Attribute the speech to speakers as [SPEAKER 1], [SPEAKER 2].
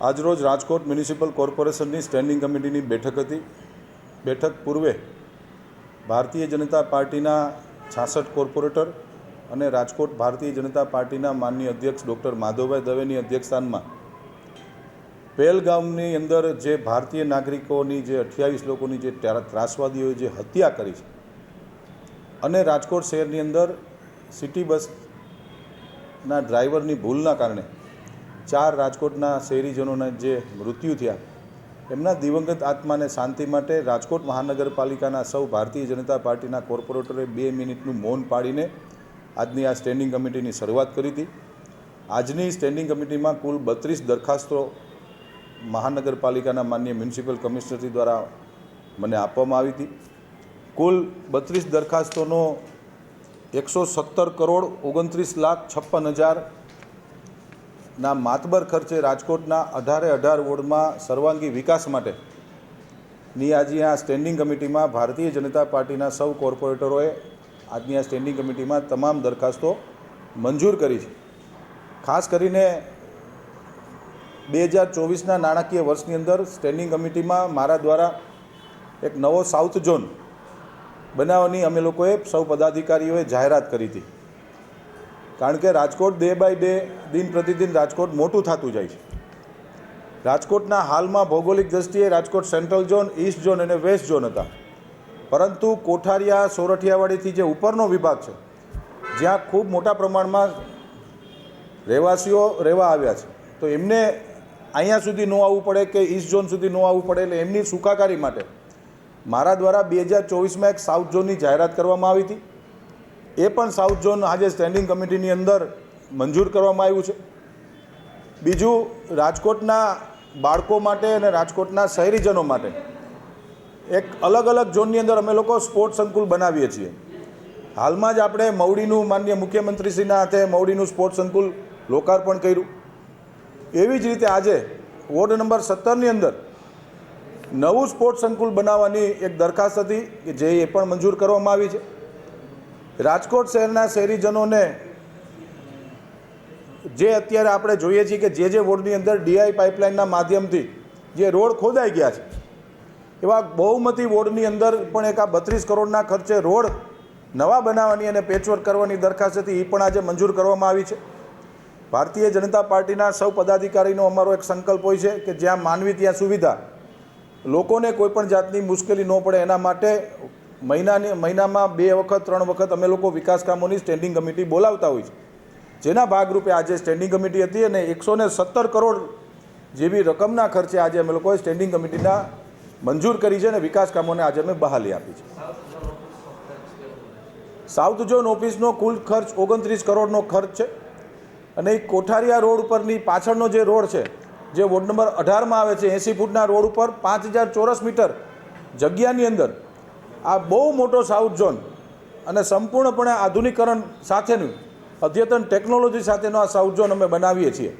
[SPEAKER 1] આજરોજ રાજકોટ મ્યુનિસિપલ કોર્પોરેશનની સ્ટેન્ડિંગ કમિટીની બેઠક હતી. બેઠક પૂર્વે ભારતીય જનતા પાર્ટીના છાસઠ કોર્પોરેટર અને રાજકોટ ભારતીય જનતા પાર્ટીના માનનીય અધ્યક્ષ ડૉક્ટર માધવભાઈ દવેની અધ્યક્ષસ્થાનમાં પહેલગામની અંદર જે ભારતીય નાગરિકોની જે અઠ્યાવીસ લોકોની જે ત્રા- ત્રાસવાદીઓએ જે હત્યા કરી છે અને રાજકોટ શહેરની અંદર સિટી બસના ડ્રાઈવરની ભૂલના કારણે ચાર રાજકોટના શહેરીજનોના જે મૃત્યુ થયા, એમના દિવંગત આત્માને શાંતિ માટે રાજકોટ મહાનગરપાલિકાના સૌ ભારતીય જનતા પાર્ટીના કોર્પોરેટરે બે મિનિટનું મૌન પાડીને આજની આ સ્ટેન્ડિંગ કમિટીની શરૂઆત કરી હતી. આજની સ્ટેન્ડિંગ કમિટીમાં કુલ બત્રીસ દરખાસ્તો મહાનગરપાલિકાના માન્ય મ્યુનિસિપલ કમિશનરથી દ્વારા મને આપવામાં આવી હતી. કુલ બત્રીસ દરખાસ્તોનો એકસો સત્તર કરોડ ઓગણત્રીસ લાખ છપ્પન હજાર ના માતબર ખર્ચે રાજકોટના અઢારે અઢાર વોર્ડમાં સર્વાંગી વિકાસ માટે ની આ સ્ટેન્ડિંગ કમિટીમાં ભારતીય જનતા પાર્ટીના સૌ કોર્પોરેટરોએ આજની આ સ્ટેન્ડિંગ કમિટીમાં તમામ દરખાસ્તો મંજૂર કરી છે. ખાસ કરીને બે હજાર ચોવીસના નાણાકીય વર્ષની અંદર સ્ટેન્ડિંગ કમિટીમાં મારા દ્વારા એક નવો સાઉથ ઝોન બનાવવાની અમે લોકોએ સૌ પદાધિકારીઓએ જાહેરાત કરી હતી. કારણ કે રાજકોટ ડે બાય ડે, દિન પ્રતિદિન રાજકોટ મોટું થતું જાય છે. રાજકોટના હાલમાં ભૌગોલિક દ્રષ્ટિએ Rajkot central zone, east zone અને વેસ્ટ ઝોન હતા. પરંતુ કોઠારિયા, સોરઠિયાવાડીથી જે ઉપરનો વિભાગ છે, જ્યાં ખૂબ મોટા પ્રમાણમાં રહેવાસીઓ રહેવા આવ્યા છે, તો એમને અહીંયા સુધી ન આવવું પડે કે ઈસ્ટ ઝોન સુધી ન આવવું પડે એટલે એમની સુખાકારી માટે મારા દ્વારા બે હજાર ચોવીસમાં એક સાઉથ ઝોનની જાહેરાત કરવામાં આવી હતી. એ પણ સાઉથ ઝોન આજે સ્ટેન્ડિંગ કમિટીની અંદર મંજૂર કરવામાં આવ્યું છે. બીજું, રાજકોટના બાળકો માટે અને રાજકોટના શહેરીજનો માટે એક અલગ અલગ ઝોનની અંદર અમે લોકો સ્પોર્ટ સંકુલ બનાવીએ છીએ. હાલમાં જ આપણે મવડીનું માન્ય મુખ્યમંત્રીશ્રીના હાથે મવડીનું સ્પોર્ટ સંકુલ લોકાર્પણ કર્યું. એવી જ રીતે આજે વોર્ડ નંબર સત્તરની અંદર નવું સ્પોર્ટ સંકુલ બનાવવાની એક દરખાસ્ત હતી કે જે એ પણ મંજૂર કરવામાં આવી છે. રાજકોટ શહેરના શહેરીજનોને જે અત્યારે આપણે જોઈએ છીએ કે જે જે વોર્ડની અંદર ડીઆઈ પાઇપલાઇનના માધ્યમથી જે રોડ ખોદાઈ ગયા છે, એવા બહુમતી વોર્ડની અંદર પણ એક આ બત્રીસ કરોડના ખર્ચે રોડ નવા બનાવવાની અને પેચવર્ક કરવાની દરખાસ્ત હતી એ પણ આજે મંજૂર કરવામાં આવી છે. ભારતીય જનતા પાર્ટીના સૌ પદાધિકારીનો અમારો એક સંકલ્પ હોય છે કે જ્યાં માનવી ત્યાં સુવિધા, લોકોને કોઈપણ જાતની મુશ્કેલી ન પડે એના માટે મહિનાની મહિનામાં બે વખત, ત્રણ વખત અમે લોકો વિકાસ કામોની સ્ટેન્ડિંગ કમિટી બોલાવતા હોય છે. જેના ભાગરૂપે આજે સ્ટેન્ડિંગ કમિટી હતી અને એકસો ને સત્તર કરોડ જેવી રકમના ખર્ચે આજે અમે લોકોએ સ્ટેન્ડિંગ કમિટીના મંજૂર કરી છે અને વિકાસ કામોને આજે અમે બહાલી આપી છે. સાઉથ ઝોન ઓફિસનો કુલ ખર્ચ ઓગણત્રીસ કરોડનો ખર્ચ છે. અને એ કોઠારિયા રોડ ઉપરની પાછળનો જે રોડ છે, જે વોર્ડ નંબર અઢારમાં આવે છે, એંસી ફૂટના રોડ ઉપર પાંચ હજાર ચોરસ મીટર જગ્યાની અંદર આ બહુ મોટો સાઉથ ઝોન અને સંપૂર્ણપણે આધુનિકરણ સાથેનું અદ્યતન ટેકનોલોજી સાથેનો આ સાઉથ ઝોન અમે બનાવીએ છીએ.